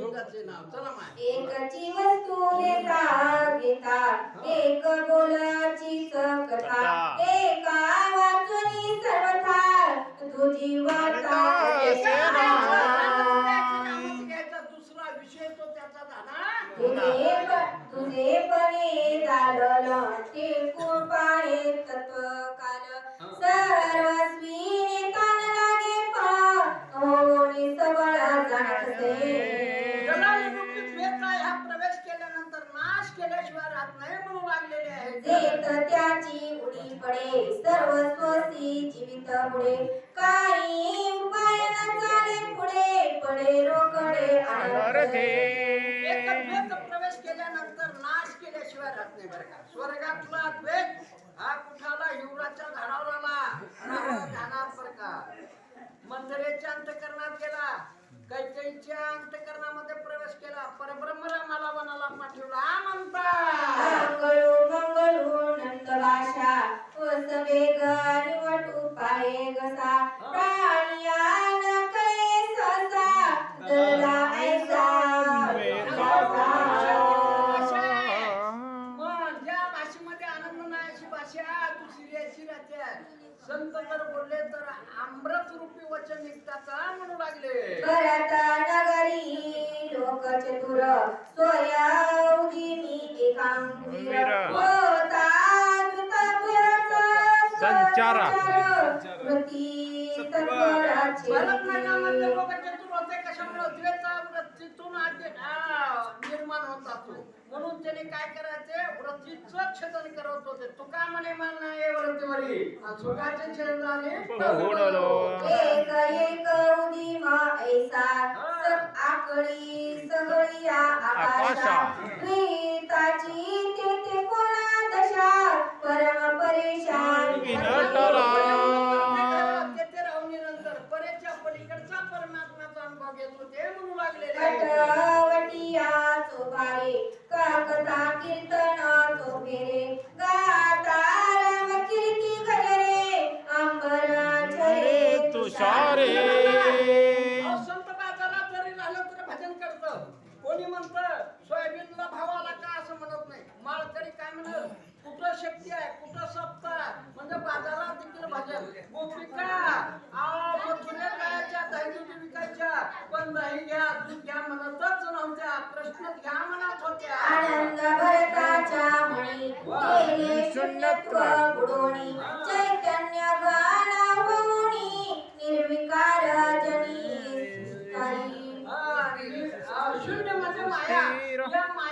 जोगाचे नाव. चला माय. एकची वस्तू घेता एक बोलाची कथा एका वाचुनी सर्वथा तुझी वार्ता नामच घ्यायचा दुसरा विषय तो त्याचा झाला. तुझे पणे झालं ते कृपाळे तत्व काल सर्वस्वी तान लागे पा होणी सबळ जाणते केल्याशिवाय राहत नाही म्हणून लागलेले आहे. जेत त्याची उडी पडे सर्वस्वसी जीवित पुढे काही उपाय न चाले पुढे पडे रोकडे अनर्थे. प्रवेश केल्यानंतर नाश केल्याशिवाय राहत नाही बरं का. स्वर्गातला द्वेत हा कुठाला हिवराच्या झाडावर आला. जाणार बरं का. मंदिरेच्या अंतकरणात गेला. कैकेयीच्या अंतकरणामध्ये प्रवेश केला. परब्रह्म रामाला वनाला पाठवला. राहते संत जर बोलले तर अमृत रूपी वचन निघतात म्हणू लागले भरत नगरी लोक चतुर सोया. होता पुरच संचारा. स्मृती तत्पराचे भारत नागामध्ये लोक चतुर होते कशामुळे द्वेता वृत्तीतून आद्य आ, निर्माण होता तो म्हणून त्याने काय करायचे वृत्तीचं छेदन करत होते तुका म्हणे मान नाही वृत्तीवरी आणि सुखाचे छेदन झाले बहुडलो. एक एक उदिमा ऐसा सत आकडी सगळी आकाशा प्रीताची अनुभव घेत होते म्हणू लागलेले कटवटिया चोपारे काकता कीर्तन चोपेरे गाता राम कीर्ती गजरे अंबर झरे तुषारे. अहो, संत बाजारात जरी राहिलं तरी भजन करतं. कोणी म्हणतं सोयाबीनला भाव आला का असं म्हणत नाही. माळकरी काय म्हणत कुठं शक्ती आहे? कुठं आहे? म्हणजे बाजारात देखील भजन. गोपिका आनंद भरताच्या म्हणी गेले शून्यत्व बुडोणी चैतन्य गान होऊनी निर्विकार जनी काही हा, शून्य म्हणजे माया या मायेचा निराश